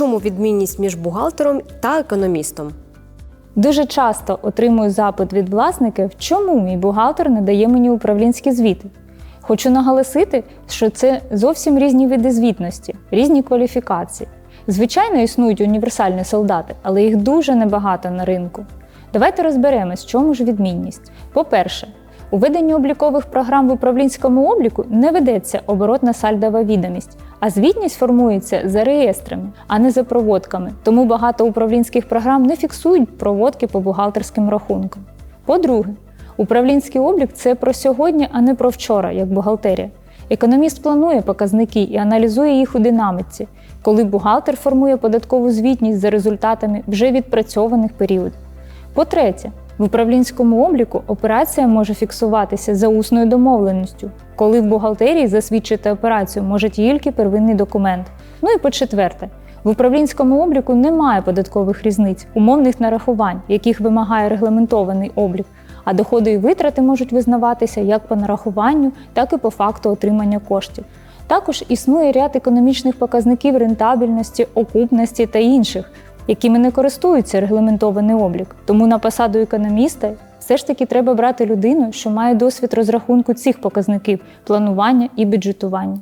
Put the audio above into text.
чому відмінність між бухгалтером та економістом? Дуже часто отримую запит від власників, чому мій бухгалтер не дає мені управлінські звіти. Хочу наголосити, що це зовсім різні види звітності, різні кваліфікації. Звичайно, існують універсальні солдати, але їх дуже небагато на ринку. Давайте розберемось, в чому ж відмінність. По-перше, у веденні облікових програм в управлінському обліку не ведеться оборотна сальдова відомість, а звітність формується за реєстрами, а не за проводками. Тому багато управлінських програм не фіксують проводки по бухгалтерським рахункам. По-друге, управлінський облік це про сьогодні, а не про вчора, як бухгалтерія. Економіст планує показники і аналізує їх у динаміці, коли бухгалтер формує податкову звітність за результатами вже відпрацьованих періодів. По-третє, в управлінському обліку операція може фіксуватися за усною домовленістю, коли в бухгалтерії засвідчити операцію може тільки первинний документ. Ну і по-четверте, в управлінському обліку немає податкових різниць, умовних нарахувань, яких вимагає регламентований облік, а доходи і витрати можуть визнаватися як по нарахуванню, так і по факту отримання коштів. Також існує ряд економічних показників рентабельності, окупності та інших, якими не користується регламентований облік. Тому на посаду економіста все ж таки треба брати людину, що має досвід розрахунку цих показників планування і бюджетування.